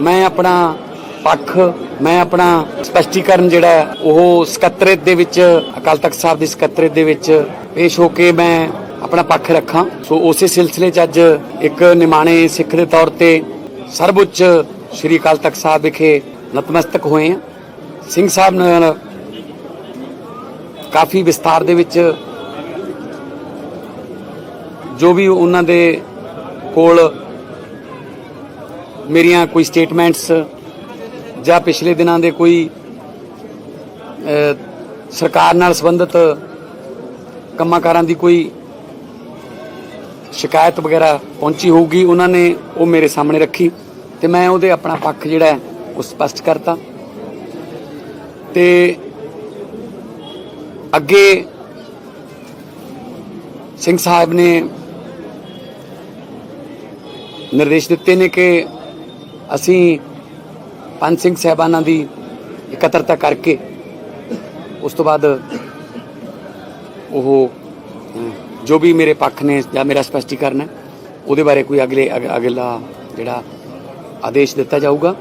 ਮੈਂ ਆਪਣਾ ਪੱਖ, ਮੈਂ ਆਪਣਾ ਸਪਸ਼ਟੀਕਰਨ ਜਿਹੜਾ ਉਹ ਸਕੱਤਰੇਤ ਦੇ ਵਿੱਚ, ਅਕਾਲ ਤਖਤ ਸਾਹਿਬ ਦੀ ਸਕੱਤਰੇਤ ਦੇ ਵਿੱਚ ਪੇਸ਼ ਹੋ ਕੇ ਮੈਂ ਆਪਣਾ ਪੱਖ ਰੱਖਾਂ। ਸੋ ਉਸੇ ਸਿਲਸਿਲੇ 'ਚ ਅੱਜ ਇੱਕ ਨਿਮਾਣੇ ਸਿੱਖ ਦੇ ਤੌਰ ਤੇ ਸਰਵਉੱਚ ਸ੍ਰੀ ਅਕਾਲ ਤਖਤ ਸਾਹਿਬ ਵਿਖੇ ਨਤਮਸਤਕ ਹੋਏ ਹਾਂ। ਸਿੰਘ ਸਾਹਿਬ ਨਾਲ ਕਾਫੀ ਵਿਸਤਾਰ ਦੇ ਵਿੱਚ ਜੋ ਵੀ ਉਹਨਾਂ ਦੇ ਕੋਲ ਮੇਰੀਆਂ ਕੋਈ ਸਟੇਟਮੈਂਟਸ ਜਾਂ ਪਿਛਲੇ ਦਿਨਾਂ ਦੇ ਕੋਈ ਸਰਕਾਰ ਨਾਲ ਸੰਬੰਧਿਤ ਕੰਮਾਂ ਕਾਰਾਂ ਦੀ ਕੋਈ ਸ਼ਿਕਾਇਤ ਵਗੈਰਾ ਪਹੁੰਚੀ ਹੋਊਗੀ, ਉਹਨਾਂ ਨੇ ਉਹ ਮੇਰੇ ਸਾਹਮਣੇ ਰੱਖੀ ਤੇ ਮੈਂ ਉਹਦੇ ਆਪਣਾ ਪੱਖ ਜਿਹੜਾ ਉਹ ਸਪਸ਼ਟ ਕਰਤਾ। ਤੇ ਅੱਗੇ ਸਿੰਘ ਸਾਹਿਬ ਨੇ ਨਿਰਦੇਸ਼ ਦਿੱਤੇ ਨੇ ਕਿ ਅਸੀਂ ਪੰਜ ਸਿੰਘ ਸਹਿਬਾਨਾਂ ਦੀ ਇਕੱਤਰਤਾ ਕਰਕੇ ਉਸ ਤੋਂ ਬਾਅਦ ਉਹ ਜੋ ਵੀ ਮੇਰੇ ਪੱਖ ਨੇ ਜਾਂ ਮੇਰਾ ਸਪਸ਼ਟੀਕਰਨ ਹੈ, ਉਹਦੇ ਬਾਰੇ ਕੋਈ ਅਗਲੇ ਅਗ- ਅਗਲਾ ਜਿਹੜਾ ਆਦੇਸ਼ ਦਿੱਤਾ ਜਾਊਗਾ।